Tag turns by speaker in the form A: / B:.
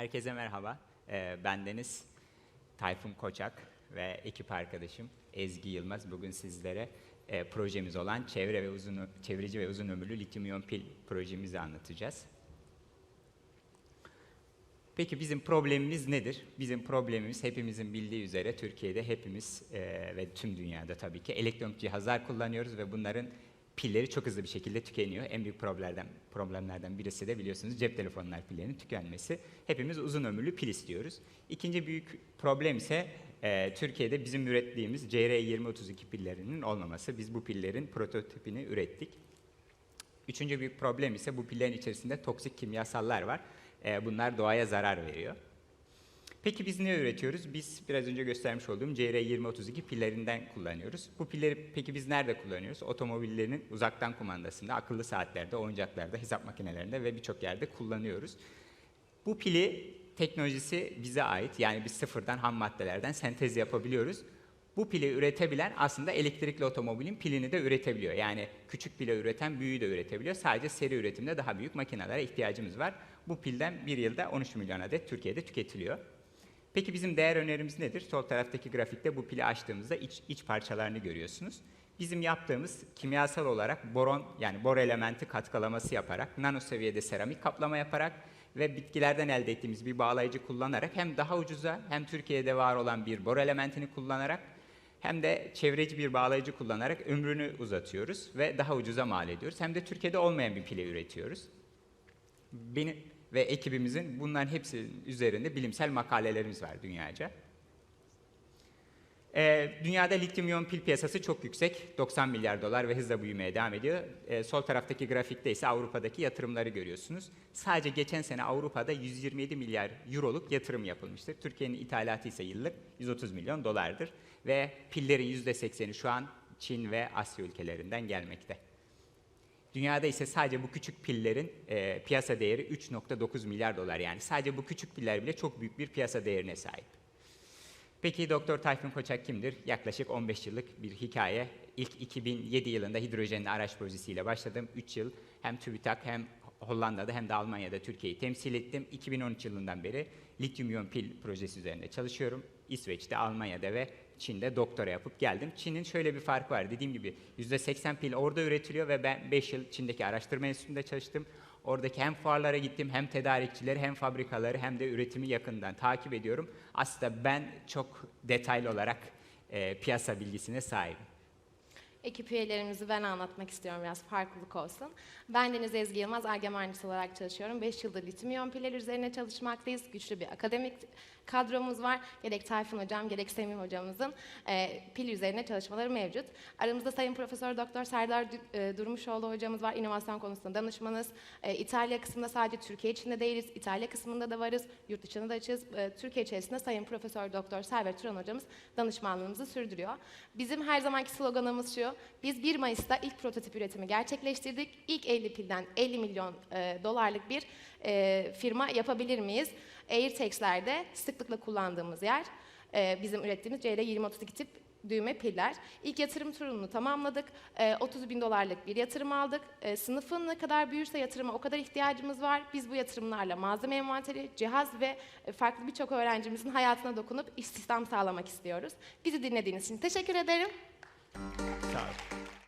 A: Herkese merhaba. Ee, ben Deniz Tayfun Koçak ve ekip arkadaşım Ezgi Yılmaz. Bugün sizlere e, projemiz olan çevre ve uzun çevreci ve uzun ömürlü lityum iyon pil projemizi anlatacağız. Peki bizim problemimiz nedir? Bizim problemimiz hepimizin bildiği üzere Türkiye'de hepimiz e, ve tüm dünyada tabii ki elektronik cihazlar kullanıyoruz ve bunların pilleri çok hızlı bir şekilde tükeniyor. En büyük problemlerden, problemlerden birisi de biliyorsunuz cep telefonlar pillerinin tükenmesi. Hepimiz uzun ömürlü pil istiyoruz. İkinci büyük problem ise e, Türkiye'de bizim ürettiğimiz CR2032 pillerinin olmaması. Biz bu pillerin prototipini ürettik. Üçüncü büyük problem ise bu pillerin içerisinde toksik kimyasallar var. Ee, bunlar doğaya zarar veriyor. Peki biz ne üretiyoruz? Biz biraz önce göstermiş olduğum CR2032 pillerinden kullanıyoruz. Bu pilleri peki biz nerede kullanıyoruz? Otomobillerinin uzaktan kumandasında, akıllı saatlerde, oyuncaklarda, hesap makinelerinde ve birçok yerde kullanıyoruz. Bu pili teknolojisi bize ait. Yani biz sıfırdan ham maddelerden sentez yapabiliyoruz. Bu pili üretebilen aslında elektrikli otomobilin pilini de üretebiliyor. Yani küçük pile üreten büyüğü de üretebiliyor. Sadece seri üretimde daha büyük makinelere ihtiyacımız var. Bu pilden bir yılda 13 milyon adet Türkiye'de tüketiliyor. Peki bizim değer önerimiz nedir? Sol taraftaki grafikte bu pili açtığımızda iç, iç parçalarını görüyorsunuz. Bizim yaptığımız kimyasal olarak boron yani bor elementi katkılaması yaparak, nano seviyede seramik kaplama yaparak ve bitkilerden elde ettiğimiz bir bağlayıcı kullanarak hem daha ucuza hem Türkiye'de var olan bir bor elementini kullanarak hem de çevreci bir bağlayıcı kullanarak ömrünü uzatıyoruz ve daha ucuza mal ediyoruz. Hem de Türkiye'de olmayan bir pile üretiyoruz. Benim ve ekibimizin bunların hepsi üzerinde bilimsel makalelerimiz var dünyaca. Ee, dünyada lityum iyon pil piyasası çok yüksek. 90 milyar dolar ve hızla büyümeye devam ediyor. Ee, sol taraftaki grafikte ise Avrupa'daki yatırımları görüyorsunuz. Sadece geçen sene Avrupa'da 127 milyar euroluk yatırım yapılmıştır. Türkiye'nin ithalatı ise yıllık 130 milyon dolardır. Ve pillerin %80'i şu an Çin ve Asya ülkelerinden gelmekte. Dünyada ise sadece bu küçük pillerin e, piyasa değeri 3.9 milyar dolar. Yani sadece bu küçük piller bile çok büyük bir piyasa değerine sahip. Peki Doktor Tayfun Koçak kimdir? Yaklaşık 15 yıllık bir hikaye. İlk 2007 yılında hidrojenli araç projesiyle başladım. 3 yıl hem TÜBİTAK hem Hollanda'da hem de Almanya'da Türkiye'yi temsil ettim. 2013 yılından beri lityum iyon pil projesi üzerinde çalışıyorum. İsveç'te, Almanya'da ve Çin'de doktora yapıp geldim. Çin'in şöyle bir farkı var. Dediğim gibi %80 pil orada üretiliyor ve ben 5 yıl Çin'deki araştırma enstitüsünde çalıştım. Oradaki hem fuarlara gittim hem tedarikçileri hem fabrikaları hem de üretimi yakından takip ediyorum. Aslında ben çok detaylı olarak e, piyasa bilgisine sahibim.
B: Ekip üyelerimizi ben anlatmak istiyorum biraz farklılık olsun. Ben Deniz Ezgi Yılmaz, ARGE mühendisi olarak çalışıyorum. 5 yıldır lityum iyon piller üzerine çalışmaktayız. Güçlü bir akademik kadromuz var. Gerek Tayfun Hocam, gerek Semih Hocamızın e, pil üzerine çalışmaları mevcut. Aramızda Sayın Profesör Doktor Serdar e, Durmuşoğlu hocamız var. İnovasyon konusunda danışmanız. E, İtalya kısmında sadece Türkiye içinde değiliz. İtalya kısmında da varız. Yurt dışında da açığız. E, Türkiye içerisinde Sayın Profesör Doktor Servet Turan hocamız danışmanlığımızı sürdürüyor. Bizim her zamanki sloganımız şu. Biz 1 Mayıs'ta ilk prototip üretimi gerçekleştirdik. İlk 50 pilden 50 milyon e, dolarlık bir e, firma yapabilir miyiz? AirTags'lerde sıklıkla kullandığımız yer e, bizim ürettiğimiz CR2032 tip düğme piller. İlk yatırım turunu tamamladık. E, 30 bin dolarlık bir yatırım aldık. E, sınıfın ne kadar büyürse yatırıma o kadar ihtiyacımız var. Biz bu yatırımlarla malzeme envanteri, cihaz ve e, farklı birçok öğrencimizin hayatına dokunup istihdam sağlamak istiyoruz. Bizi dinlediğiniz için teşekkür ederim.
A: Sağ.